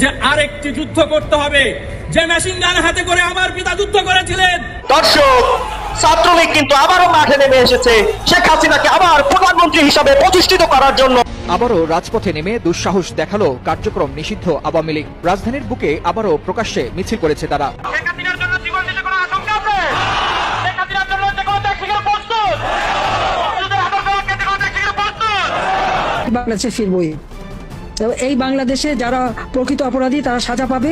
যে আরেকটি যুদ্ধ করতে হবে। যে মেশিন গান হাতে করে আমার পিতা যুদ্ধ করেছিলেন। দর্শক ছাত্রলীগ কিন্তু আবারও মাঠে নেমে এসেছে। শেখ হাসিনাকে আবার প্রধানমন্ত্রী হিসাবে প্রতিষ্ঠিত করার জন্য। আবারও রাজপথে নেমে দুঃসাহস দেখাল কার্যক্রম নিষিদ্ধ আওয়ামী লীগ। রাজধানীর বুকে আবারও প্রকাশ্যে মিছিল করেছে তারা। বাংলাদেশে ফিরবই। তো এই বাংলাদেশে যারা প্রকৃত অপরাধী, তারা সাজা পাবে।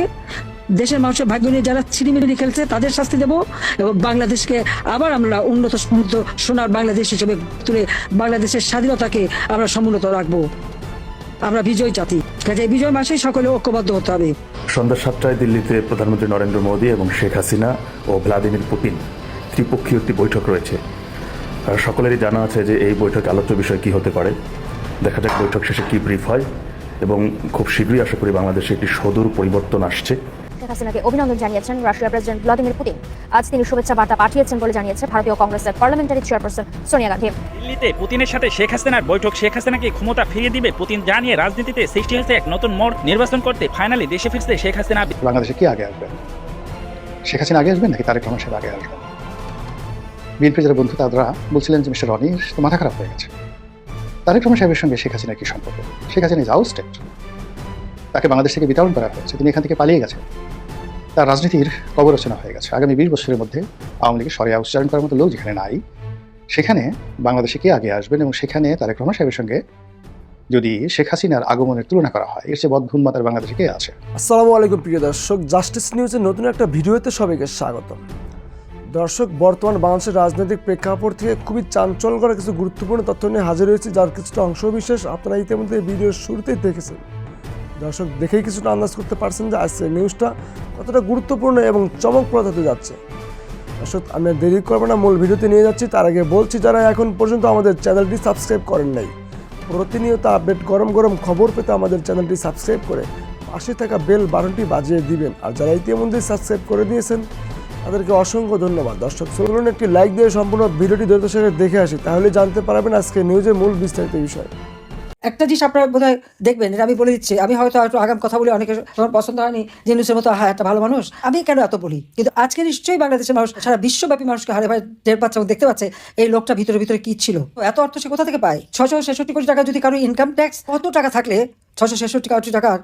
দেশের মানুষের ভাগ্য নিয়ে যারা ছিনিমিনি খেলছে, তাদের শাস্তি দেব এবং বাংলাদেশকে আবার আমরা উন্নত সমৃদ্ধ সোনার বাংলাদেশ হিসেবে তুলে বাংলাদেশের স্বাধীনতাকে আমরা সমুন্নত রাখব। আমরা বিজয় জাতি। কাজে বিজয় মাসেই সকলে ঐক্যবদ্ধ হতে হবে। সন্ধ্যা সাতটায় দিল্লিতে প্রধানমন্ত্রী নরেন্দ্র মোদী এবং শেখ হাসিনা ও ভ্লাদিমির পুতিন ত্রিপক্ষীয় একটি বৈঠক রয়েছে। সকলেরই জানা আছে যে এই বৈঠকে আলোচ্য বিষয় কি হতে পারে। দেখা যাক বৈঠক শেষে কি ব্রিফ হয়। এবং খুব শীঘ্রই আশা করি বাংলাদেশে একটি সদূর পরিবর্তন আসছে। শেখ হাসিনাকে অভিনন্দন জানিয়েছেন রাশিয়ার প্রেসিডেন্ট ভ্লাদিমির পুতিন। আজ তিনি শুভেচ্ছা বার্তা পাঠিয়েছেন বলে জানিয়েছে ভারতীয় কংগ্রেসের পার্লামেন্টারি চেয়ারপারসন সোনিয়া গান্ধী। দিল্লিতে পুতিনের সাথে শেখ হাসিনার বৈঠক শেখ হাসিনাকে ক্ষমতা ফিরিয়ে দিবে? পুতিন জানিয়ে রাজনীতিতে সৃষ্টি হয়েছে এক নতুন মোড় নির্বাচন করতে ফাইনালি দেশে ফিরছে শেখ হাসিনা। বাংলাদেশে কি আগে আসবেন শেখ হাসিনা আগে আসবেন নাকি তারেক রহমান সাহেব আগে আসবেন বিএনপি যারা বন্ধু তারা বলছিলেন যে মিস্টার রনি মাথা খারাপ হয়ে গেছে। তারেক রহমান সাহেবের সঙ্গে শেখ হাসিনার কি সম্পর্ক? শেখ হাসিনা ইজ আউটস্টেড তাকে বাংলাদেশ থেকে বিতরণ করা হয়েছে। তিনি এখান থেকে পালিয়ে গেছেন। তার রাজনীতির কবরচনা হয়ে গেছে। আগামী বিশ বছরের মধ্যে আওয়ামী লীগের সরিয়া উচ্চারণ করার মতো লোক যেখানে নাই, সেখানে বাংলাদেশে কে আগে আসবেন এবং সেখানে তারেক রহমান সাহেবের সঙ্গে যদি শেখ হাসিনার আগমনের তুলনা করা হয়, এর চেয়ে বদ্ধ মাতার বাংলাদেশে কে আছে? আসসালামু আলাইকুম প্রিয় দর্শক, জাস্টিস নিউজের নতুন একটা ভিডিওতে সবাইকে স্বাগতম। দর্শক, বর্তমান বাংলাদেশের রাজনৈতিক প্রেক্ষাপট থেকে খুবই চাঞ্চল্যকর কিছু গুরুত্বপূর্ণ তথ্য নিয়ে হাজির হয়েছে, যার কিছুটা অংশ বিশেষ আপনারা ইতিমধ্যে ভিডিওর শুরুতেই দেখেছেন। দর্শক, দেখেই কিছুটা আন্দাজ করতে পারছেন যে আজকের নিউজটা কতটা গুরুত্বপূর্ণ এবং চমকপ্রদ হতে যাচ্ছে। দর্শক, আমি দেরি করব না, মূল ভিডিওতে নিয়ে যাচ্ছি। তার আগে বলছি, যারা এখন পর্যন্ত আমাদের চ্যানেলটি সাবস্ক্রাইব করেন নাই, প্রতিনিয়ত আপডেট গরম গরম খবর পেতে আমাদের চ্যানেলটি সাবস্ক্রাইব করে পাশে থাকা বেল বাটনটি বাজিয়ে দিবেন। আর যারা ইতিমধ্যে সাবস্ক্রাইব করে দিয়েছেন তাদেরকে অসংখ্য ধন্যবাদ। দর্শক, চলুন একটি লাইক দিয়ে সম্পূর্ণ ভিডিওটি দ্রুত সেখানে দেখে আসি, তাহলে জানতে পারবেন আজকে নিউজের মূল বিস্তারিত বিষয়। একটা জিনিস আপনারা বোধহয় দেখবেন আমি বলে দিচ্ছি, আমি হয়তো একটু আগাম কথা বলি, অনেকে তোমার পছন্দ হয়নি, যে নিউজের মতো হ্যাঁ একটা ভালো মানুষ। আমি কেন এত বলি? কিন্তু আজকে নিশ্চয়ই বাংলাদেশের মানুষ, সারা বিশ্বব্যাপী মানুষকে হারে ভাই টের পাচ্ছে এবং দেখতে পাচ্ছে, এই লোকটা ভিতরে ভিতরে কি ছিল। এত অর্থ সে কোথা থেকে পায়? ছশো ছেষট্টি কোটি টাকা যদি কারও ইনকাম ট্যাক্স কত টাকা থাকলে ছশো ছেষট্টি কোটি টাকার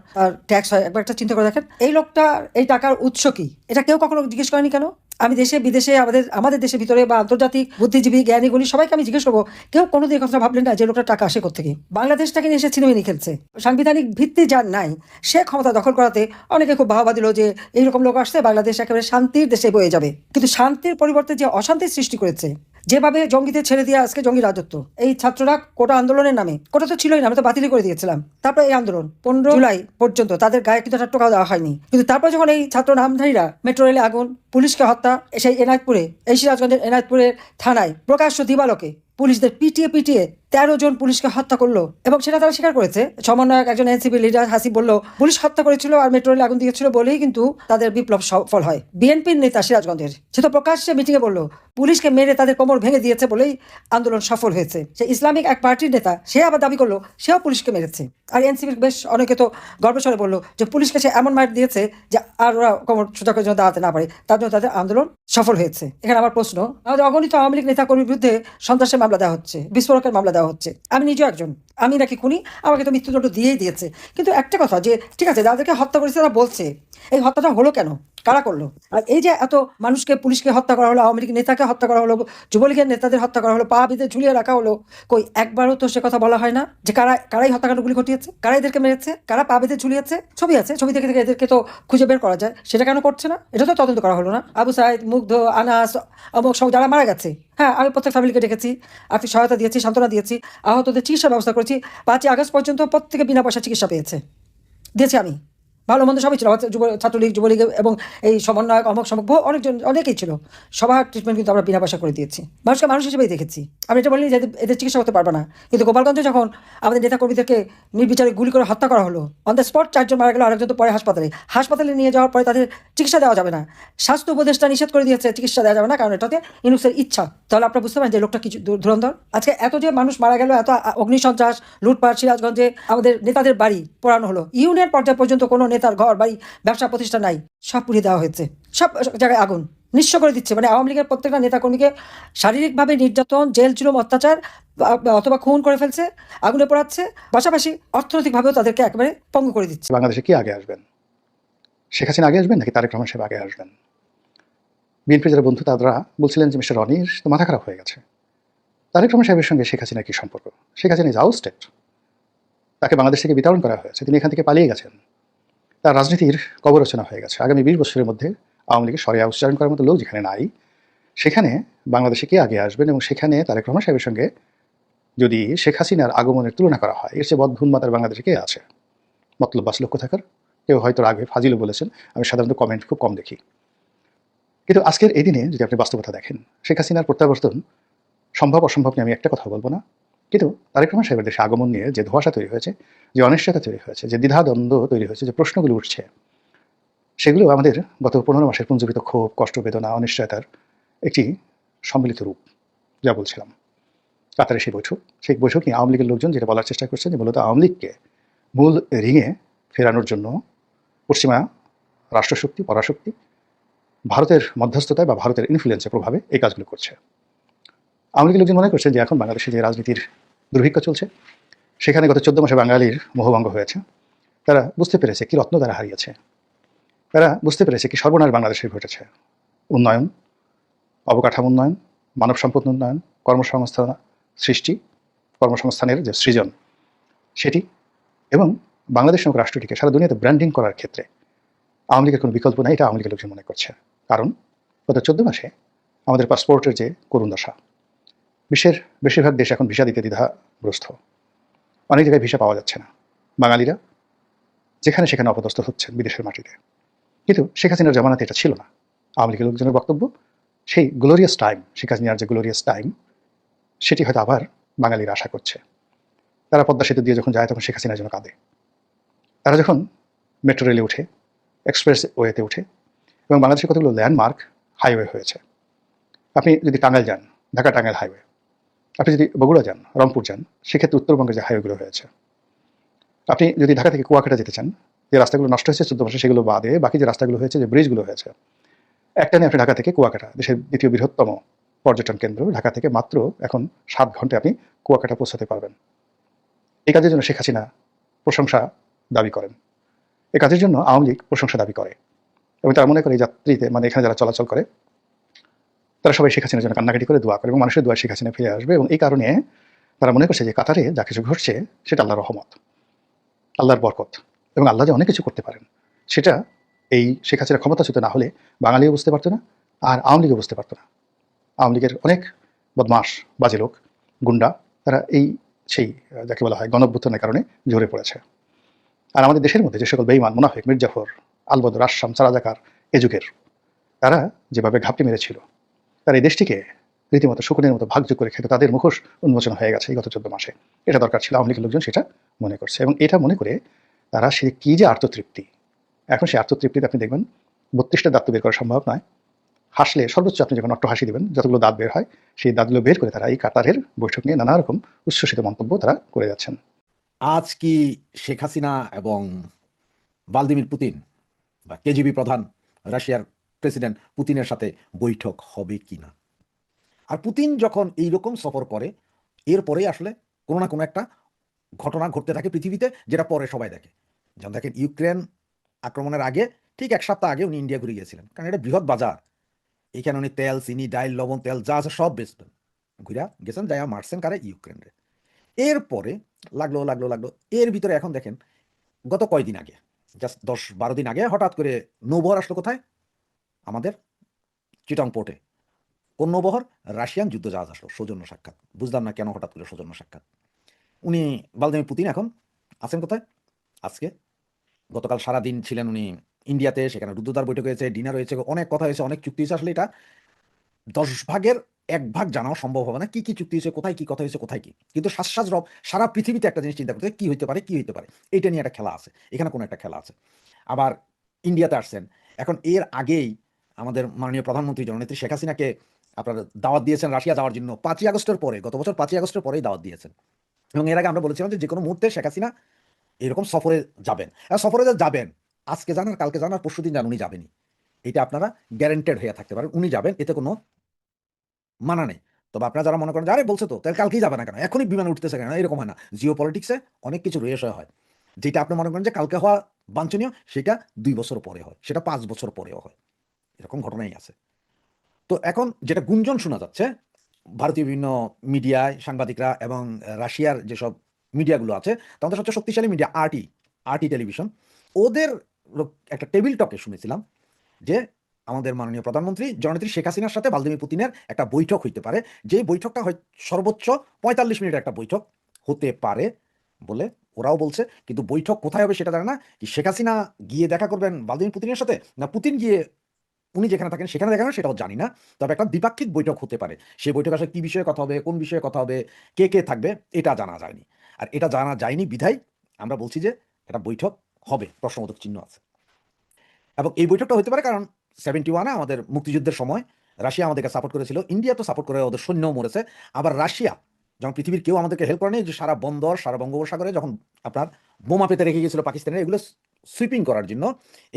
ট্যাক্স হয়। একবার একটা চিন্তা করে দেখেন। এই লোকটা, এই টাকার উৎস কি? এটা কেউ কখনো জিজ্ঞেস করেনি কেন? আমি দেশে, বিদেশে, আমাদের আমাদের দেশের ভিতরে বা আন্তর্জাতিক বুদ্ধিজীবী জ্ঞানী গুণী সবাইকে আমি জিজ্ঞেস করব, কেউ কোনোদিন এই কথা ভাবলেন না যে লোকটা টাকা আসে থেকে বাংলাদেশটাকে নিয়ে এসে ছিনেমিনি খেলছে। সাংবিধানিক ভিত্তি যার নাই, সে ক্ষমতা দখল করাতে অনেকে খুব বাহবা দিল যে এইরকম লোক আসছে, বাংলাদেশ একেবারে শান্তির দেশে বয়ে যাবে। কিন্তু শান্তির পরিবর্তে যে অশান্তির সৃষ্টি করেছে যেভাবে জঙ্গিদের ছেড়ে দিয়ে আজকে জঙ্গি রাজত্ব, এই ছাত্ররা কোটা আন্দোলনের নামে, কোটা তো ছিলই না, আমি তো বাতিল করে দিয়েছিলাম। তারপর এই আন্দোলন, পনেরো জুলাই পর্যন্ত তাদের গায়ে কিন্তু একটা টোকা দেওয়া হয়নি। কিন্তু তারপর যখন এই ছাত্র নামধারীরা মেট্রো রেলে আগুন, পুলিশকে হত্যা সেই এনায়তপুরে এই সিরাজগঞ্জের এনায়তপুরের থানায় প্রকাশ্য দিবালকে পুলিশদের পিটিয়ে পিটিয়ে তেরো জন পুলিশকে হত্যা করল এবং সেটা তারা স্বীকার করেছে। সমন্বয়ক একজন এনসিপি লিডার হাসিব বলল, পুলিশ হত্যা করেছিল আর মেট্রো রেলে আগুন দিয়েছিল বলেই কিন্তু তাদের বিপ্লব সফল হয়। বিএনপির নেতা সিরাজগঞ্জের সে তো প্রকাশ্যে মিটিংয়ে বলল, পুলিশকে মেরে তাদের কোমর ভেঙে দিয়েছে বলেই আন্দোলন সফল হয়েছে। সে ইসলামিক এক পার্টির নেতা, সে আবার দাবি করল, সেও পুলিশকে মেরেছে। আর এনসিপির বেশ অনেকে তো গর্বস্বরে বলল যে পুলিশকে সে এমন মার দিয়েছে যে আর ওরা কোমর সোজা করে যেন দাঁড়াতে না পারে। তার জন্য তাদের আন্দোলন সফল হয়েছে। এখানে আমার প্রশ্ন, আমাদের অগণিত আওয়ামী লীগ নেতা কর্মীর বিরুদ্ধে সন্ত্রাসের মামলা দেওয়া হচ্ছে, বিস্ফোরকের মামলা দেওয়া হচ্ছে। আমি নিজেও একজন। আমি নাকি খুনি, আমাকে তো মৃত্যুদণ্ড দিয়েই দিয়েছে। কিন্তু একটা কথা যে, ঠিক আছে, যাদেরকে হত্যা করেছে তারা বলছে, এই হত্যাটা হলো কেন? কারা করল? আর এই যে এত মানুষকে, পুলিশকে হত্যা করা হলো, আওয়ামী লীগ নেতাকে হত্যা করা হলো, যুবলীগের নেতাদের হত্যা করা হলো, পা বেঁধে ঝুলিয়ে রাখা হলো, কই, একবারও তো সে কথা বলা হয় না? যে কারা, কারাই হত্যাকাণ্ডগুলি ঘটিয়েছে? কারা এদেরকে মেরেছে? কারা পা বেঁধে ঝুলিয়েছে? ছবি আছে, ছবি থেকে থেকে এদেরকে তো খুঁজে বের করা যায়। সেটা কেন করছে না? এটা তো তদন্ত করা হলো না। আবু সাইদ, মুগ্ধ, আনাস, অমুক সব যারা মারা গেছে। হ্যাঁ আমি প্রত্যেক ফ্যামিলিকে ডেকেছি আর্থিক সহায়তা দিয়েছি, সান্ত্বনা দিয়েছি, আহতদের চিকিৎসার ব্যবস্থা করেছি। পাঁচই আগস্ট পর্যন্ত প্রত্যেকে বিনা পয়সা চিকিৎসা পেয়েছে। দিয়েছি আমি। ভালো মন্দ সবই ছিল। যুব, ছাত্রলীগ, যুবলীগ এবং এই সমন্বয়ক, অমক, সমক অনেকজন, অনেকেই ছিল। সবার ট্রিটমেন্ট কিন্তু আমরা বিনা পয়সা করে দিয়েছি। মানুষকে মানুষ হিসেবেই দেখেছি। আমি এটা বলিনি যে এদের- চিকিৎসা করতে পারবে না। কিন্তু গোপালগঞ্জে যখন আমাদের নেতাকর্মীদেরকে নির্বিচারে গুলি করে হত্যা করা হলো অন দ্য স্পট চারজন মারা গেল, আরেকজন তো পরে হাসপাতালে। হাসপাতালে নিয়ে যাওয়ার পরে তাদের চিকিৎসা দেওয়া যাবে না। স্বাস্থ্য উপদেষ্টা নিষেধ করে দিয়েছে, চিকিৎসা দেওয়া যাবে না, কারণ এটাতে ইনুসের ইচ্ছা। তাহলে আপনারা বুঝতে পারেন যে লোকটা কিছু ধুরন্ধর? আজকে এত যে মানুষ মারা গেল, এত অগ্নিসন্ত্রাস, লুটপাট, সিরাজগঞ্জে আমাদের নেতাদের বাড়ি পড়ানো হলো। ইউনিয়ন পর্যায় পর্যন্ত কোনো নেতার ঘর, বাড়ি, ব্যবসা প্রতিষ্ঠান নাই, সব পুড়িয়ে দেওয়া হয়েছে। সব জায়গায় আগুন, নিঃস্ব করে দিচ্ছে। মানে আওয়ামী লীগের প্রত্যেকটা নেতাকর্মীকে শারীরিকভাবে নির্যাতন, জেল, জুলুম, অত্যাচার অথবা খুন করে ফেলছে, আগুনে পোড়াচ্ছে, পাশাপাশি অর্থনৈতিকভাবেও তাদেরকে একেবারে পঙ্গু করে দিচ্ছে। বাংলাদেশে কি আগে আসবেন? শেখ হাসিনা আগে আসবেন নাকি তারেক রহমান সাহেব আগে আসবেন? বিএনপি যারা বন্ধু, তারা বলছিলেন যে মিস্টার রনির তো মাথা খারাপ হয়ে গেছে। তারেক রহমান সাহেবের সঙ্গে শেখ হাসিনার কি সম্পর্ক? শেখ হাসিনা ইজ আউটস্টেড তাকে বাংলাদেশ থেকে বিতরণ করা হয়েছে। তিনি এখান থেকে পালিয়ে গেছেন। তার রাজনীতির কবর রচনা হয়ে গেছে। আগামী বিশ বছরের মধ্যে আওয়ামী লীগের সরিয়া উচ্চারণ করার মতো লোক যেখানে নাই, সেখানে বাংলাদেশে কে আগে আসবেন এবং সেখানে তারেক রহমান সাহেবের সঙ্গে যদি শেখ হাসিনার আগমনের তুলনা করা হয়, এর চেয়ে বদভুন মাতার বাংলাদেশে কে আছে? মতলব বাস লক্ষ্য থাকার। কেউ হয়তো আগে ফাজিলও বলেছেন, আমি সাধারণত কমেন্ট খুব কম দেখি। কিন্তু আজকের এই দিনে যদি আপনি বাস্তবতা দেখেন, শেখ হাসিনার প্রত্যাবর্তন সম্ভব অসম্ভব নিয়ে আমি একটা কথা বলব না। কিন্তু তারেক রহমান সাহেবের দেশে আগমন নিয়ে যে ধোয়াশা তৈরি হয়েছে যে অনিশ্চয়তা তৈরি হয়েছে, যে দ্বিধাদ্বন্দ্ব তৈরি হয়েছে, যে প্রশ্নগুলো উঠছে, সেগুলো আমাদের গত পনেরো মাসের পুঞ্জীবিত ক্ষোভ, কষ্ট, বেদনা, অনিশ্চয়তার একটি সম্মিলিত রূপ, যা বলছিলাম। কাতারে সেই বৈঠক সেই বৈঠক নিয়ে আওয়ামী লীগের লোকজন যেটা বলার চেষ্টা করছেন যে মূলত আওয়ামী লীগকে মূল রিঙে ফেরানোর জন্য পশ্চিমা রাষ্ট্রশক্তি, পরাশক্তি, ভারতের মধ্যস্থতায় বা ভারতের ইনফ্লুয়েন্সের প্রভাবে এই কাজগুলো করছে। আওয়ামী লীগের লোকজন মনে করছেন যে এখন বাংলাদেশে যে রাজনীতির দুর্ভিক্ষ চলছে সেখানে গত চোদ্দ মাসে বাঙালির মোহভঙ্গ হয়েছে। তারা বুঝতে পেরেছে কি রত্ন তারা হারিয়েছে। তারা বুঝতে পেরেছে কি সর্বনাশ বাংলাদেশে ঘটেছে। উন্নয়ন, অবকাঠামো উন্নয়ন, মানব সম্পদ উন্নয়ন কর্মসংস্থান সৃষ্টি, কর্মসংস্থানের যে সৃজন সেটি এবং বাংলাদেশ নামক রাষ্ট্রটিকে সারা দুনিয়াতে ব্র্যান্ডিং করার ক্ষেত্রে আওয়ামী লীগের কোনো বিকল্প নেই, এটা আওয়ামী লীগের লোকজন মনে করছে। কারণ গত চোদ্দ মাসে আমাদের পাসপোর্টের যে করুণ দশা, বিশ্বের বেশিরভাগ দেশ এখন ভিসা দিতে দ্বিধাগ্রস্ত। অনেক জায়গায় ভিসা পাওয়া যাচ্ছে না। বাঙালিরা যেখানে সেখানে অপদস্থ হচ্ছেন বিদেশের মাটিতে। কিন্তু শেখ হাসিনার জামানাতে এটা ছিল না। আওয়ামী লীগের লোকজনের বক্তব্য, সেই গ্লোরিয়াস টাইম শেখ হাসিনার যে গ্লোরিয়াস টাইম সেটি হয়তো আবার বাঙালিরা আশা করছে। তারা পদ্মা সেতু দিয়ে যখন যায় তখন শেখ হাসিনার জন্য কাঁদে। তারা যখন মেট্রো রেলে উঠে এক্সপ্রেস ওয়েতে উঠে, এবং বাংলাদেশের কতগুলো ল্যান্ডমার্ক হাইওয়ে হয়েছে। আপনি যদি টাঙ্গাইল যান ঢাকা টাঙ্গাইল হাইওয়ে আপনি যদি বগুড়া যান, রংপুর যান, সেক্ষেত্রে উত্তরবঙ্গের যে হাইওয়েগুলো হয়েছে আপনি যদি ঢাকা থেকে কুয়াকাটা যেতে চান, যে রাস্তাগুলো নষ্ট হয়েছে চোদ্দ মাসে সেগুলো বাদে বাকি যে রাস্তাগুলো হয়েছে, যে ব্রিজগুলো হয়েছে একটানে আপনি ঢাকা থেকে কুয়াকাটা, দেশের দ্বিতীয় বৃহত্তম পর্যটন কেন্দ্র, ঢাকা থেকে মাত্র এখন সাত ঘন্টায় আপনি কুয়াকাটা পৌঁছাতে পারবেন। এই কাজের জন্য শেখ হাসিনা প্রশংসা দাবি করেন। এই কাজের জন্য আওয়ামী লীগ প্রশংসা দাবি করে। এবং তারা মনে করে যাত্রীতে মানে এখানে যারা চলাচল করে তারা সবাই শেখ হাসিনার জন্য কান্নাকাটি করে দোয়া করে এবং মানুষের দোয়া শেখ হাসিনা ফিরে আসবে এবং এই কারণে তারা মনে করছে যে কাতারে যা কিছু ঘটছে সেটা আল্লাহর রহমত, আল্লাহর বরকত এবং আল্লাহ যে অনেক কিছু করতে পারেন। সেটা এই শেখ ক্ষমতাচ্যুত না হলে বাঙালিও বুঝতে পারতো না আর আওয়ামী লীগও বুঝতে পারতো না। আওয়ামী লীগের অনেক বদমাস বাজে লোক, গুন্ডা তারা এই সেই, যাকে বলা হয় গণভ্যুত্থানের কারণে ঝরে পড়েছে। আর আমাদের দেশের মধ্যে যে সকল বেইমান মুনাফিক, মির্জাফর, আলবদর, আসাম, সারাজাকার, এ যুগের, তারা যেভাবে ঘাপটি মেরেছিল তারা এই দেশটিকে রীতিমতো শকুনের মতো ভাগযোগ করে খেতে তাদের মুখোশ উন্মোচন হয়ে গেছে এই গত চোদ্দ মাসে। এটা দরকার ছিল আওয়ামী লীগের লোকজন সেটা মনে করছে এবং এটা মনে করে তারা সে কী যে আত্মতৃপ্তি। এখন সেই আত্মতৃপ্তিতে আপনি দেখবেন বত্রিশটা দাঁত বের করা সম্ভব নয়। হাসলে সর্বোচ্চ আপনি যখন হাসি দেবেন, যতগুলো দাঁত বের হয়, সেই দাঁতগুলো বের করে তারা এই কাতারের বৈঠক নিয়ে নানা রকম উচ্ছ্বসিত মন্তব্য তারা করে যাচ্ছেন। আজ কি শেখ হাসিনা এবং ভ্লাদিমির পুতিন বা কেজিবি প্রধান রাশিয়ার প্রেসিডেন্ট পুতিনের সাথে বৈঠক হবে কি না আর পুতিন যখন এই রকম সফর করে এরপরে আসলে কোনো না কোনো একটা ঘটনা ঘটতে থাকে পৃথিবীতে, যেটা পরে সবাই দেখে। যেমন দেখেন, ইউক্রেন আক্রমণের আগে, ঠিক এক সপ্তাহ আগে উনি ইন্ডিয়া ঘুরে গিয়েছিলেন, কারণ এটা বৃহৎ বাজার। এখানে উনি তেল, চিনি, ডাইল, লবণ, তেল যা আছে সব বেচবেন ঘুরা গেছেন যাইয়া মারছেন কারে ইউক্রেনরে। এরপরে লাগল লাগল লাগল, এর ভিতরে এখন দেখেন, গত কয়দিন আগে, জাস্ট দশ বারো দিন আগে, হঠাৎ করে নৌবহর আসলো কোথায়? আমাদের চিটং পোর্টে। কোন নৌবহর রাশিয়ান যুদ্ধ জাহাজ আসলো, সৌজন্য সাক্ষাৎ। বুঝলাম না কেন হঠাৎ করে সৌজন্য সাক্ষাৎ। উনি ভালদিমির পুতিন এখন, আছেন কোথায়? আজকে। গতকাল সারা দিন ছিলেন উনি ইন্ডিয়াতে, সেখানে রুদ্রদার বৈঠক হয়েছে, ডিনার হয়েছে, অনেক কথা হয়েছে, অনেক চুক্তি হয়েছে। আসলে এটা দশ ভাগের এক ভাগ জানাও সম্ভব হবে না, কি কি চুক্তি হয়েছে, কোথায় কি কথা হয়েছে, কোথায় কি। কিন্তু শ্বাস রব সারা পৃথিবীতে একটা জিনিস চিন্তা করতে কি হইতে পারে, কি হইতে পারে। এটা নিয়ে একটা খেলা আছে, এখানে কোনো একটা খেলা আছে। আবার ইন্ডিয়াতে আসছেন। এখন এর আগেই আমাদের মাননীয় প্রধানমন্ত্রী জননেত্রী শেখ হাসিনাকে আপনার দাওয়াত দিয়েছেন রাশিয়া যাওয়ার জন্য। পাঁচই আগস্টের পরে গত বছর পাঁচই আগস্টের পরেই দাওয়াত দিয়েছেন। এবং এর আগে আমরা বলেছিলাম যে যে কোনো মুহূর্তে শেখ হাসিনা এরকম সফরে যাবেন। আর সফরে যে যাবেন আজকে জানার কালকে জানার পরশু দিন জান উনি যাবেনই। এটা আপনারা গ্যারেন্টেড হয়ে থাকতে পারেন উনি যাবেন এতে কোনো মানা নেই। তবে আপনারা যারা মনে করেন যে, আরে বলছে তো তাহলে কালকেই যাবে না কেন? এখনই বিমান উঠতেছে কেন? এরকম হয় না। জিও পলিটিক্সে অনেক কিছু রেশয় হয়। যেটা আপনি মনে করেন যে কালকে হওয়া বাঞ্ছনীয় সেটা দুই বছর পরে হয় সেটা পাঁচ বছর পরেও হয়। এরকম ঘটনাই আছে। তো এখন যেটা গুঞ্জন শোনা যাচ্ছে, ভারতীয় বিভিন্ন মিডিয়ায় সাংবাদিকরা এবং রাশিয়ার যেসব মিডিয়াগুলো আছে, তাদের সবচেয়ে শক্তিশালী মিডিয়া আরটি আরটি টেলিভিশন। ওদের একটা টেবিল টকে শুনেছিলাম যে আমাদের মাননীয় প্রধানমন্ত্রী জননেত্রী শেখ হাসিনার সাথে ভ্লাদিমির পুতিনের একটা বৈঠক হইতে পারে। যে বৈঠকটা হয়, সর্বোচ্চ পঁয়তাল্লিশ মিনিটের একটা বৈঠক হতে পারে বলে ওরাও বলছে। কিন্তু বৈঠক কোথায় হবে সেটা জানে না। শেখ হাসিনা গিয়ে দেখা করবেন ভ্লাদিমির পুতিনের সাথে, না পুতিন গিয়ে উনি যেখানে থাকেন, সেখানে দেখা সেটাও জানি না। তবে একটা দ্বিপাক্ষিক বৈঠক হতে পারে। সেই বৈঠক আসলে কি বিষয়ে কথা হবে, কোন বিষয়ে কথা হবে, কে কে থাকবে, এটা জানা যায়নি। আর এটা জানা যায়নি বিধায় আমরা বলছি যে একটা বৈঠক হবে, প্রশ্নবোধক চিহ্ন আছে। এবং এই বৈঠকটা হতে পারে কারণ সেভেন্টি ওয়ানে আমাদের মুক্তিযুদ্ধের সময় রাশিয়া আমাদেরকে সাপোর্ট করেছিল ইন্ডিয়া তো সাপোর্ট করে, ওদের সৈন্যও মরেছে। আবার রাশিয়া, যখন পৃথিবীর কেউ আমাদেরকে হেল্প করেনি, যে সারা বন্দর, সারা বঙ্গোপসাগরে যখন আপনার বোমা পেতে রেখে গিয়েছিল পাকিস্তানের, এগুলো সুইপিং করার জন্য,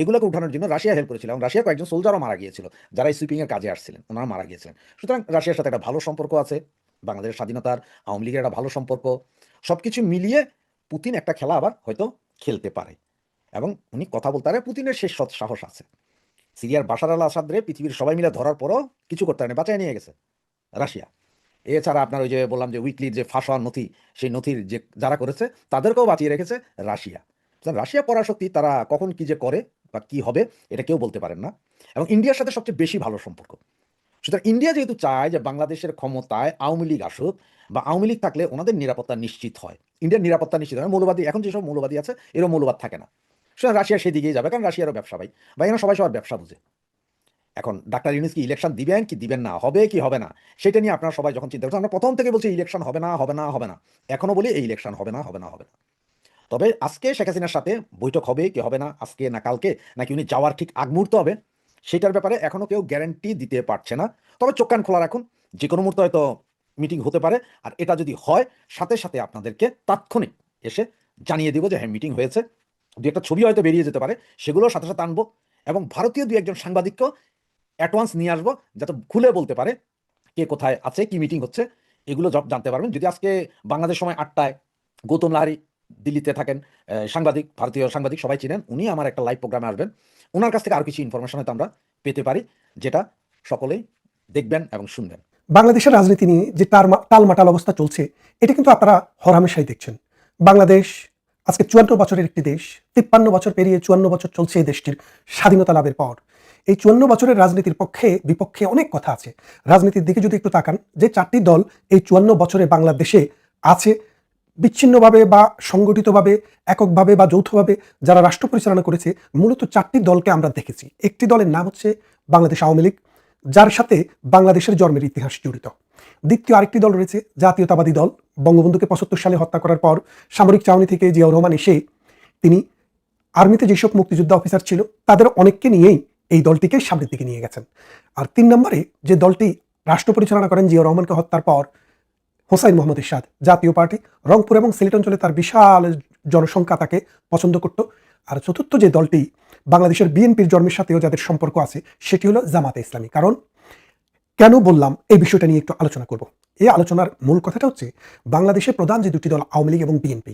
এগুলোকে উঠানোর জন্য রাশিয়া হেল্প করেছিল এবং রাশিয়ার কয়েকজন সোলজারও মারা গিয়েছিল যারা এই সুইপিংয়ের কাজে আসছিলেন, ওনারা মারা গিয়েছিলেন। সুতরাং রাশিয়ার সাথে একটা ভালো সম্পর্ক আছে, বাংলাদেশের স্বাধীনতার, আওয়ামী লীগের একটা ভালো সম্পর্ক সব কিছু মিলিয়ে পুতিন একটা খেলা আবার হয়তো খেলতে পারে এবং উনি কথা বলতে পারে পুতিনের শেষ সৎ সাহস আছে। সিরিয়ার বাশার আল আসাদরে পৃথিবীর সবাই মিলে ধরার পরও কিছু করতে পারেনি, বাঁচায় নিয়ে গেছে রাশিয়া। এছাড়া আপনার ওই যে বললাম যে উইকলির যে ফাঁস নথি, সেই নথির যে যারা করেছে, তাদেরকেও বাঁচিয়ে রেখেছে রাশিয়া। রাশিয়া পরাশক্তি তারা কখন কি যে করে বা কি হবে, এটা কেউ বলতে পারেন না। এবং ইন্ডিয়ার সাথে সবচেয়ে বেশি ভালো সম্পর্ক। সুতরাং ইন্ডিয়া যেহেতু চায় যে বাংলাদেশের ক্ষমতায় আওয়ামী লীগ আসুক বা আওয়ামী লীগ থাকলে ওনাদের নিরাপত্তা নিশ্চিত হয়। ইন্ডিয়ার নিরাপত্তা নিশ্চিত হয়। মৌলবাদী, এখন যেসব মৌলবাদী আছে, এরও মৌলবাদ থাকে না। সুতরাং রাশিয়া সেদিকেই যাবে, কারণ রাশিয়ারও ব্যবসা ভাই, বা এখানে সবাই সবার ব্যবসা বুঝে। এখন ডাক্তার ইউনুস কি ইলেকশন দিবেন, কি দিবেন না, হবে কি হবে না, সেটা নিয়ে আপনারা সবাই যখন চিন্তা করছেন, আমরা প্রথম থেকে বলছি ইলেকশন হবে না হবে না হবে না। এখনও বলি এই ইলেকশন হবে না হবে না হবে না। তবে আজকে শেখ হাসিনার সাথে বৈঠক হবে, কি হবে না, আজকে না কালকে, নাকি উনি যাওয়ার ঠিক আগ মুহূর্ত হবে, সেটার ব্যাপারে এখনও কেউ গ্যারান্টি দিতে পারছে না। তবে চোখ কান খোলা রাখুন, যে কোনো মুহূর্তে হয়তো মিটিং হতে পারে, আর এটা যদি হয়, সাথে সাথে আপনাদেরকে তাৎক্ষণিক এসে জানিয়ে দিব যে হ্যাঁ মিটিং হয়েছে। দু একটা ছবি হয়তো বেরিয়ে যেতে পারে, সেগুলো সাথে সাথে আনব, এবং ভারতীয় দু একজন সাংবাদিককেও অ্যাডভান্স নিয়ে আসব, যাতে খুলে বলতে পারে কে কোথায় আছে, কি মিটিং হচ্ছে, এগুলো জব জানতে পারবেন। যদি আজকে বাংলাদেশ সময় আটটায়, গৌতম লাহারি দিল্লিতে থাকেন সাংবাদিক, ভারতীয় সাংবাদিক, সবাই চিনেন। উনি আমার একটা লাইভ প্রোগ্রামে আসবেন। ওনার কাছ থেকে আরও কিছু ইনফরমেশন হয়তো আমরা পেতে পারি, যেটা সকলেই দেখবেন এবং শুনবেন। বাংলাদেশের রাজনীতি নিয়ে যে টালমাটাল অবস্থা চলছে, এটা কিন্তু আপনারা হরহামেশাই দেখছেন। বাংলাদেশ আজকে চুয়ান্ন বছরের একটি দেশ, তিপ্পান্ন বছর পেরিয়ে চুয়ান্ন বছর চলছে এই দেশটির স্বাধীনতা লাভের পর। এই চুয়ান্ন বছরের রাজনীতির পক্ষে, বিপক্ষে অনেক কথা আছে। রাজনীতির দিকে যদি একটু তাকান, যে চারটি দল এই চুয়ান্ন বছরে বাংলাদেশে আছে বিচ্ছিন্নভাবে বা সংগঠিতভাবে, এককভাবে বা যৌথভাবে যারা রাষ্ট্র পরিচালনা করেছে, মূলত চারটি দলকে আমরা দেখেছি। একটি দলের নাম হচ্ছে বাংলাদেশ আওয়ামী লীগ, যার সাথে বাংলাদেশের জন্মের ইতিহাস জড়িত। দ্বিতীয় আরেকটি দল রয়েছে, জাতীয়তাবাদী দল। বঙ্গবন্ধুকে পঁচাত্তর সালে হত্যা করার পর সামরিক চাউনি থেকে জিয়াউর রহমান এসে তিনি আর্মিতে যেসব মুক্তিযোদ্ধা অফিসার ছিল, তাদের অনেককে নিয়েই এই দলটিকে সামনের দিকে নিয়ে গেছেন। আর তিন নম্বরে যে দলটি রাষ্ট্র পরিচালনা করেন জিয়াউর রহমানকে হত্যার পর হোসাইন মোহাম্মদ ইরশাদ জাতীয় পার্টি, রংপুর এবং সিলেট অঞ্চলে তার বিশাল জনসংখ্যা তাকে পছন্দ করত। আর চতুর্থ যে দলটি বাংলাদেশের বিএনপির জন্মের সাথেও যাদের সম্পর্ক আছে, সেটি হলো জামাতে ইসলামী। কারণ কেন বললাম, এই বিষয়টা নিয়ে একটু আলোচনা করব। এই আলোচনার মূল কথাটা হচ্ছে, বাংলাদেশের প্রধান যে দুটি দল, আওয়ামী লীগ এবং বিএনপি,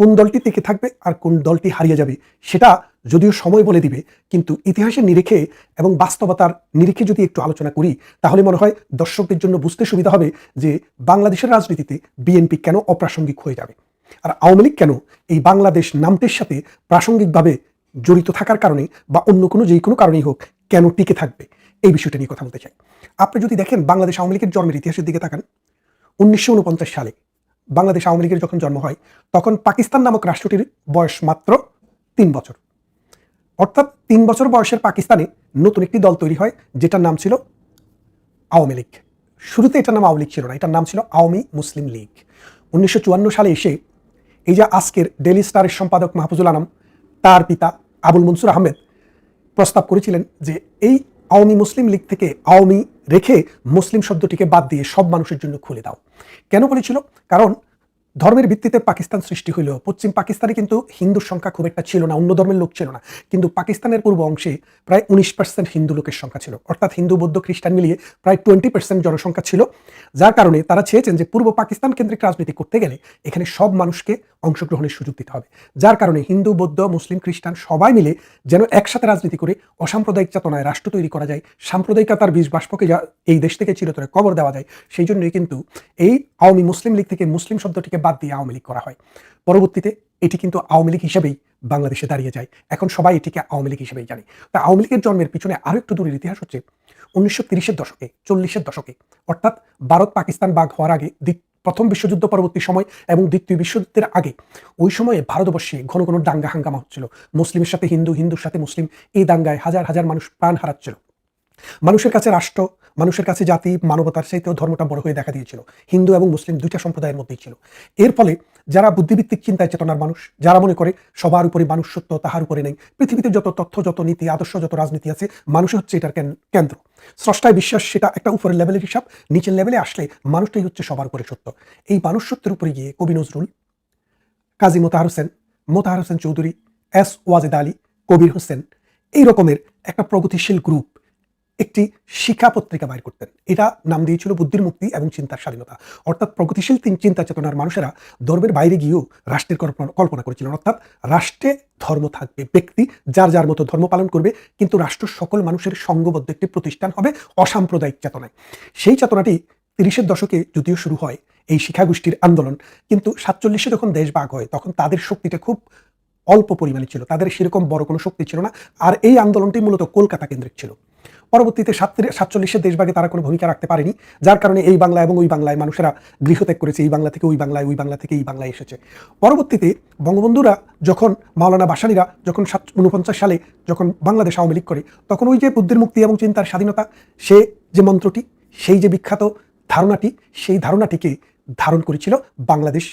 কোন দলটি টিকে থাকবে আর কোন দলটি হারিয়ে যাবে, সেটা যদিও সময় বলে দিবে, কিন্তু ইতিহাসের নিরিখে এবং বাস্তবতার নিরিখে যদি একটু আলোচনা করি, তাহলে মনে হয় দর্শকদের জন্য বুঝতে সুবিধা হবে যে বাংলাদেশের রাজনীতিতে বিএনপি কেন অপ্রাসঙ্গিক হয়ে যাবে। আর আওয়ামী লীগ কেন এই বাংলাদেশ নামটির সাথে প্রাসঙ্গিকভাবে জড়িত থাকার কারণে বা অন্য কোনো যে কোনো কারণেই হোক কেন টিকে থাকবে? এই বিষয়টা নিয়ে কথা বলতে চাই। আপনি যদি দেখেন বাংলাদেশ আওয়ামী লীগের জন্মের ইতিহাসের দিকে তাকান উনিশশো উনপঞ্চাশ সালে বাংলাদেশ আওয়ামী লীগের যখন জন্ম হয়, তখন পাকিস্তান নামক রাষ্ট্রটির বয়স মাত্র তিন বছর। অর্থাৎ তিন বছর বয়সের পাকিস্তানে নতুন একটি দল তৈরি হয়, যেটার নাম ছিল আওয়ামী লীগ। শুরুতে এটার নাম আওয়ামী লীগ ছিল না, এটার নাম ছিল আওয়ামী মুসলিম লীগ। উনিশশো চুয়ান্ন সালে এসে এই যে আজকের ডেলি স্টারের সম্পাদক মাহফুজুল আলম, তার পিতা আবুল মনসুর আহমেদ প্রস্তাব করেছিলেন যে, এই আওয়ামী মুসলিম লীগ থেকে আওয়ামী রেখে মুসলিম শব্দটিকে বাদ দিয়ে সব মানুষের জন্য খুলে দাও। কেন বলেছিল? কারণ ধর্মের ভিত্তিতে পাকিস্তান সৃষ্টি হইলেও পশ্চিম পাকিস্তানে কিন্তু হিন্দুর সংখ্যা খুব একটা ছিল না, অন্য ধর্মের লোক ছিল না। কিন্তু পাকিস্তানের পূর্ব অংশে প্রায় উনিশ পার্সেন্ট হিন্দু লোকের সংখ্যা ছিল। অর্থাৎ হিন্দু, বৌদ্ধ, খ্রিস্টান মিলিয়ে প্রায় টোয়েন্টি পার্সেন্ট জনসংখ্যা ছিল। যার কারণে তারা চেয়েছেন যে পূর্ব পাকিস্তান কেন্দ্রিক রাজনীতি করতে গেলে এখানে সব মানুষকে অংশগ্রহণের সুযোগ দিতে হবে। যার কারণে হিন্দু, বৌদ্ধ, মুসলিম, খ্রিস্টান সবাই মিলে যেন একসাথে রাজনীতি করে অসাম্প্রদায়িক চেতনায় রাষ্ট্র তৈরি করা যায়, সাম্প্রদায়িকতার বীজ বাষ্পকে এই দেশ থেকে চিরতরে কবর দেওয়া যায়, সেই জন্যই কিন্তু এই আওয়ামী মুসলিম লীগ থেকে মুসলিম শব্দটিকে বাদ দিয়ে আওয়ামী লীগ করা হয়। পরবর্তীতে এটি কিন্তু আওয়ামী লীগ হিসেবেই বাংলাদেশে দাঁড়িয়ে যায়। এখন সবাই এটিকে আওয়ামী লীগ হিসেবেই জানে। তা আওয়ামী লীগের জন্মের পিছনে আরও একটু দূরের ইতিহাস হচ্ছে উনিশশো তিরিশের দশকে, চল্লিশের দশকে। অর্থাৎ ভারত পাকিস্তান বাঘ হওয়ার আগে প্রথম বিশ্বযুদ্ধ পরবর্তী সময় এবং দ্বিতীয় বিশ্বযুদ্ধের আগে ওই সময়ে ভারতবর্ষে ঘন ঘন দাঙ্গা হাঙ্গামা হচ্ছিল। মুসলিমের সাথে হিন্দু, হিন্দুর সাথে মুসলিম, এই দাঙ্গায় হাজার হাজার মানুষ প্রাণ হারাচ্ছিল। মানুষের কাছে রাষ্ট্র, মানুষের কাছে জাতি, মানবতার চাইতেও ধর্মটা বড় হয়ে দেখা দিয়েছিল। হিন্দু এবং মুসলিম দুইটা সম্প্রদায়ের মধ্যেই ছিল। এর ফলে যারা বুদ্ধিভিত্তিক চিন্তায় চেতনার মানুষ, যারা মনে করে সবার উপরে মানুষ সত্য তাহার উপরে নেই, পৃথিবীতে যত তথ্য, যত নীতি, আদর্শ, যত রাজনীতি আছে মানুষ হচ্ছে এটার কেন্দ্র। স্রষ্টায় বিশ্বাস সেটা একটা উপরের লেভেলের হিসাব, নিচের লেভেলে আসলে মানুষটাই হচ্ছে সবার উপরে সত্য। এই মানুষ সত্যের উপরে গিয়ে কবি নজরুল, কাজী মোতাহার হোসেন মোতাহার হোসেন চৌধুরী, এস ওয়াজেদ আলী, কবির হোসেন, এই রকমের একটা প্রগতিশীল গ্রুপ একটি শিক্ষা পত্রিকা বাইর করতেন। এটা নাম দিয়েছিল বুদ্ধির মুক্তি এবং চিন্তার স্বাধীনতা। অর্থাৎ প্রগতিশীল তিন- চিন্তা চেতনার মানুষেরা ধর্মের বাইরে গিয়েও রাষ্ট্রের কল্পনা- কল্পনা করেছিলেন। অর্থাৎ রাষ্ট্রে ধর্ম থাকবে, ব্যক্তি যার যার মতো ধর্ম পালন করবে, কিন্তু রাষ্ট্র সকল মানুষের সঙ্গবদ্ধ একটি প্রতিষ্ঠান হবে অসাম্প্রদায়িক চেতনায়। সেই চেতনাটি তিরিশের দশকে যদিও শুরু হয় এই শিক্ষাগোষ্ঠীর আন্দোলন, কিন্তু সাতচল্লিশে যখন দেশ ভাগ হয়, তখন তাদের শক্তিটা খুব অল্প পরিমাণে ছিল। তাদের সেরকম বড় কোনো শক্তি ছিল না। আর এই আন্দোলনটি মূলত কলকাতা কেন্দ্রিক ছিল। পরবর্তীতে সাতচল্লিশের দেশভাগে তারা কোনো ভূমিকা রাখতে পারেনি, যার কারণে এই বাংলা এবং ওই বাংলায় মানুষেরা গৃহত্যাগ করেছে, এই বাংলা থেকে ওই বাংলায়, ওই বাংলা থেকে এই বাংলায় এসেছে। পরবর্তীতে বঙ্গবন্ধুরা যখন মাওলানা বাসানিরা যখন সাত উনপঞ্চাশ সালে যখন বাংলাদেশ আওয়ামী লীগ করে, তখন ওই যে বুদ্ধির মুক্তি এবং চিন্তার স্বাধীনতা, সে যে মন্ত্রটি, সেই যে বিখ্যাত ধারণাটি, সেই ধারণাটিকে ধারণ করেছিল বাংলাদেশ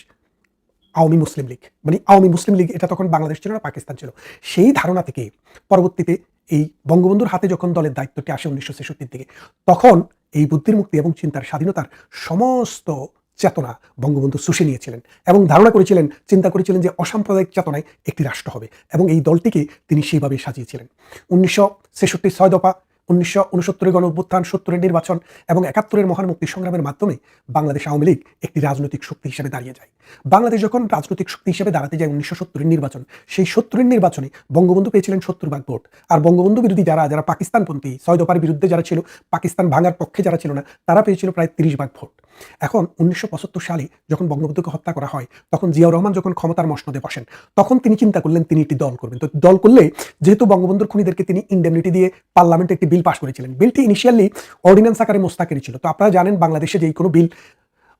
আওয়ামী মুসলিম লীগ। মানে আওয়ামী মুসলিম লীগ এটা তখন বাংলাদেশ ছিল না, পাকিস্তান ছিল। সেই ধারণা থেকে পরবর্তীতে এই বঙ্গবন্ধুর হাতে যখন দলের দায়িত্বটি আসে উনিশশো ছেষট্টির দিকে, তখন এই বুদ্ধির মুক্তি এবং চিন্তার স্বাধীনতার সমস্ত চেতনা বঙ্গবন্ধু শুষে নিয়েছিলেন এবং ধারণা করেছিলেন, চিন্তা করেছিলেন যে অসাম্প্রদায়িক চেতনায় একটি রাষ্ট্র হবে এবং এই দলটিকে তিনি সেইভাবে সাজিয়েছিলেন। উনিশশো ছেষট্টির ছয় দফা উনিশশো গণ অভ্যুত্থান সত্তরের নির্বাচন এবং একাত্তরের মহান মুক্তি সংগ্রামের মাধ্যমে বাংলাদেশ আওয়ামী লীগ একটি রাজনৈতিক শক্তি হিসেবে দাঁড়িয়ে যায়। বাংলাদেশ যখন রাজনৈতিক শক্তি হিসেবে দাঁড়াতে যায় উনিশশো সত্তরের নির্বাচন, সেই সত্তরের নির্বাচনে বঙ্গবন্ধু পেয়েছিলেন সত্তর ভাগ ভোট। আর বঙ্গবন্ধু বিরোধী যারা যারা পাকিস্তানপন্থী ছয় দফার বিরুদ্ধে যারা ছিল, পাকিস্তান ভাঙার পক্ষে যারা ছিল না, তারা পেয়েছিল প্রায় তিরিশ ভাগ ভোট। এখন উনিশশো পঁচাত্তর সালে যখন বঙ্গবন্ধুকে হত্যা করা হয়, তখন জিয়াউর রহমান যখন ক্ষমতার মসনদে বসেন, তখন তিনি চিন্তা করলেন তিনি একটি দল করবেন। তো দল করলে যেহেতু বঙ্গবন্ধুর খুনিদেরকে তিনি ইন্ডেমনিটি দিয়ে পার্লামেন্টে একটি বিল পাশ করেছিলেন। বিলটি ইনিশিয়ালি অর্ডিন্যান্স আকারে মোস্তাকেরই ছিল। তো আপনারা জানেন বাংলাদেশে যেই কোনো বিল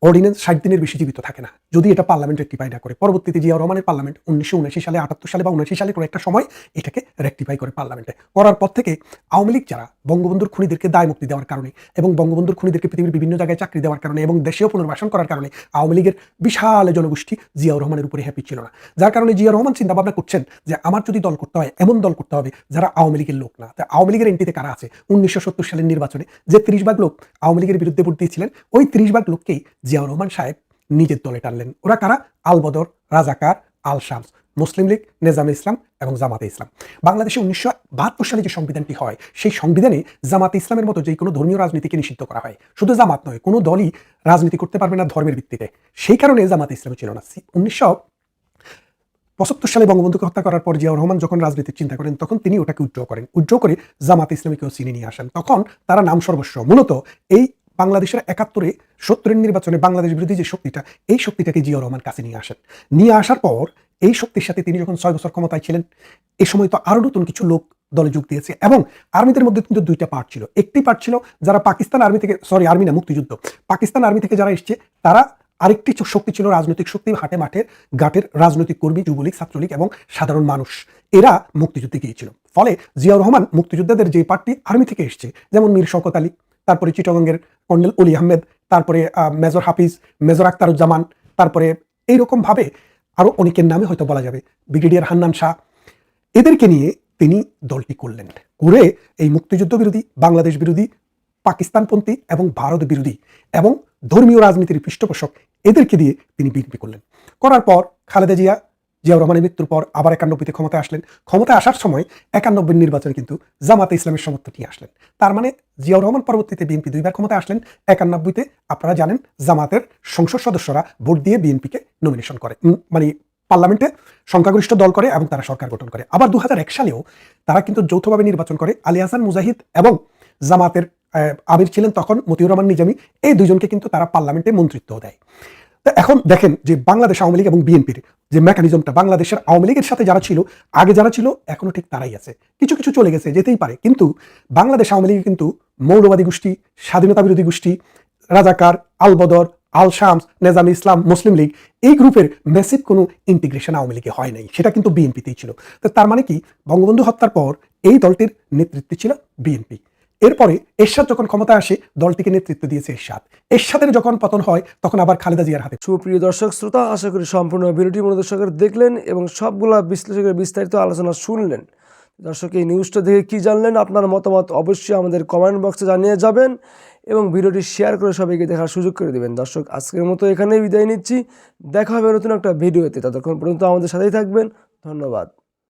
অর্ডিন্যান্স ষাট দিনের বেশি জীবিত থাকে না। যদি এটা পার্লামেন্ট রেক্টিফাই না করে, পরবর্তীতে জিয়া রহমানের পার্লামেন্ট উনিশশো উনআশি সালে, আটাত্তর সালে বা উনআশি সালে কোনো একটা সময় এটাকে রেক্টিফাই করে পার্লামেন্টে করার পর থেকে আওয়ামী লীগ যারা বঙ্গবন্ধুর খুনিদেরকে দায় মুক্তি দেওয়ার কারণে এবং বঙ্গবন্ধুর খুনিদেরকে পৃথিবীর বিভিন্ন জায়গায় চাকরি দেওয়ার কারণে এবং দেশেও পুনর্বাসন করার কারণে আওয়ামী লীগের বিশাল জনগোষ্ঠী জিয়াউর রহমানের উপরে হ্যাপি ছিল না। যার কারণে জিয়া রহমান চিন্তা ভাবনা করছেন যে আমার যদি দল করতে হয়, এমন দল করতে হবে যারা আওয়ামী লীগের লোক না। তা আওয়ামী লীগের এন্ট্রিতে কারা আছে? উনিশশো সত্তর সালের নির্বাচনে যে ত্রিশ ভাগ লোক আওয়ামী লীগের বিরুদ্ধে ভোট দিয়েছিলেন, ওই ত্রিশ ভাগ লোককেই জিয়াউর রহমান সাহেব নিজের দলে টানলেন। ওরা কারা? আলবদর রাজাকার, আল শামস, মুসলিম লীগ, নেজামে ইসলাম এবং জামাতে ইসলাম। বাংলাদেশে উনিশশো বাহাত্তর সালে যে সংবিধানটি হয়, সেই সংবিধানে জামাতে ইসলামের মতো যে কোনো ধর্মীয় রাজনীতিকে নিষিদ্ধ করা হয়। শুধু জামাত নয়, কোনো দলই রাজনীতি করতে পারবে না ধর্মের ভিত্তিতে। সেই কারণে জামাতে ইসলাম ছিল না। উনিশশো পঁচাত্তর সালে বঙ্গবন্ধুকে হত্যা করার পর জিয়াউর রহমান যখন রাজনীতির চিন্তা করেন, তখন তিনি ওটাকে উজ্জ্ব করেন। উজ্জ্ব করে জামাত ইসলামীকেও চিনে নিয়ে আসেন। তখন তারা নাম সর্বস্ব। মূলত এই বাংলাদেশের একাত্তরে সত্তরের নির্বাচনে বাংলাদেশ বিরোধী যে শক্তিটা, এই শক্তিটাকে জিয়া রহমান কাছে নিয়ে আসেন। নিয়ে আসার পর এই শক্তির সাথে তিনি যখন ছয় বছর ক্ষমতায় ছিলেন এই সময় তো আরও নতুন কিছু লোক দলে যোগ দিয়েছে এবং আর্মিদের মধ্যে কিন্তু দুইটা পার্ট ছিল। একটি পার্ট ছিল যারা পাকিস্তান আর্মি থেকে সরি আর্মি না, মুক্তিযুদ্ধ। পাকিস্তান আর্মি থেকে যারা এসছে, তারা আরেকটি শক্তি ছিল রাজনৈতিক শক্তি, হাটে মাঠের ঘাটের রাজনৈতিক কর্মী, যুবলীগ, ছাত্রলীগ এবং সাধারণ মানুষ। এরা মুক্তিযুদ্ধে গিয়েছিল। ফলে জিয়াউর রহমান মুক্তিযোদ্ধাদের যে পার্টি আর্মি থেকে এসছে, যেমন মীর শওকত আলী, তারপরে চিটগঙ্গের কর্নেল অলি আহমেদ, তারপরে মেজর হাফিজ, মেজর আক্তারুজ্জামান তারপরে এইরকম ভাবে আরও অনেকের নামে হয়তো বলা যাবে, ব্রিগেডিয়ার হান্নান শাহ। এদেরকে নিয়ে তিনি দলটি করলেন। করে এই মুক্তিযুদ্ধ বিরোধী, বাংলাদেশ বিরোধী, পাকিস্তানপন্থী এবং ভারত বিরোধী এবং ধর্মীয় রাজনীতির পৃষ্ঠপোষক এদেরকে দিয়ে তিনি বিএনপি করলেন। করার পর খালেদা জিয়া জিয়াউর রহমানের মৃত্যুর পর আবার একানব্বইতে ক্ষমতায় আসলেন। ক্ষমতায় আসার সময় একানব্বই নির্বাচনে কিন্তু জামাতে ইসলামের সমর্থন নিয়ে আসলেন। তার মানে জিয়াউর রহমান পরবর্তীতে বিএনপি দুইবার ক্ষমতায় আসলেন। একানব্বইতে আপনারা জানেন জামাতের সংসদ সদস্যরা ভোট দিয়ে বিএনপিকে নমিনেশন করে। মানে পার্লামেন্টে সংখ্যাগরিষ্ঠ দল করে এবং তারা সরকার গঠন করে। আবার দু হাজার এক সালেও তারা কিন্তু যৌথভাবে নির্বাচন করে। আলী হাসান, মুজাহিদ এবং জামাতের আমির ছিলেন তখন মতিউর রহমান নিজামি। এই দুজনকে কিন্তু তারা পার্লামেন্টে মন্ত্রিত্ব দেয়। তো এখন দেখেন যে বাংলাদেশ আওয়ামী লীগ এবং বিএনপির যে মেকানিজমটা বাংলাদেশের আওয়ামী লীগের সাথে যারা ছিল, আগে যারা ছিল, এখনও ঠিক তারাই আছে। কিছু কিছু চলে গেছে, যেতেই পারে। কিন্তু বাংলাদেশ আওয়ামী লীগ কিন্তু মৌলবাদী গোষ্ঠী, স্বাধীনতা বিরোধী গোষ্ঠী, রাজাকার, আলবদর আল শামস নেজাম ইসলাম, মুসলিম লীগ, এই গ্রুপের মেসিভ কোনো ইন্টিগ্রেশন আওয়ামী লীগে হয় নাই। সেটা কিন্তু বিএনপিতেই ছিল। তো তার মানে কি? বঙ্গবন্ধু হত্যার পর এই দলটির নেতৃত্বে ছিল বিএনপি এরপরে এরশাদ যখন ক্ষমতায় আসে, দলটিকে নেতৃত্ব দিয়েছে এরশাদ। এরশাদের যখন পতন হয়, তখন আবার খালেদা জিয়ার হাতে। সুপ্রিয় দর্শক, শ্রোতা, আশা করি সম্পূর্ণ ভিডিওটি মনোদর্শকের দেখলেন এবং সবগুলা বিশ্লেষকের বিস্তারিত আলোচনা শুনলেন। দর্শক, এই নিউজটা দেখে কি জানলেন, আপনার মতামত অবশ্যই আমাদের কমেন্ট বক্সে জানিয়ে যাবেন এবং ভিডিওটি শেয়ার করে সবাইকে দেখার সুযোগ করে দেবেন। দর্শক, আজকের মতো এখানেই বিদায় নিচ্ছি। দেখা হবে নতুন একটা ভিডিওতে। ততক্ষণ পর্যন্ত আমাদের সাথেই থাকবেন। ধন্যবাদ।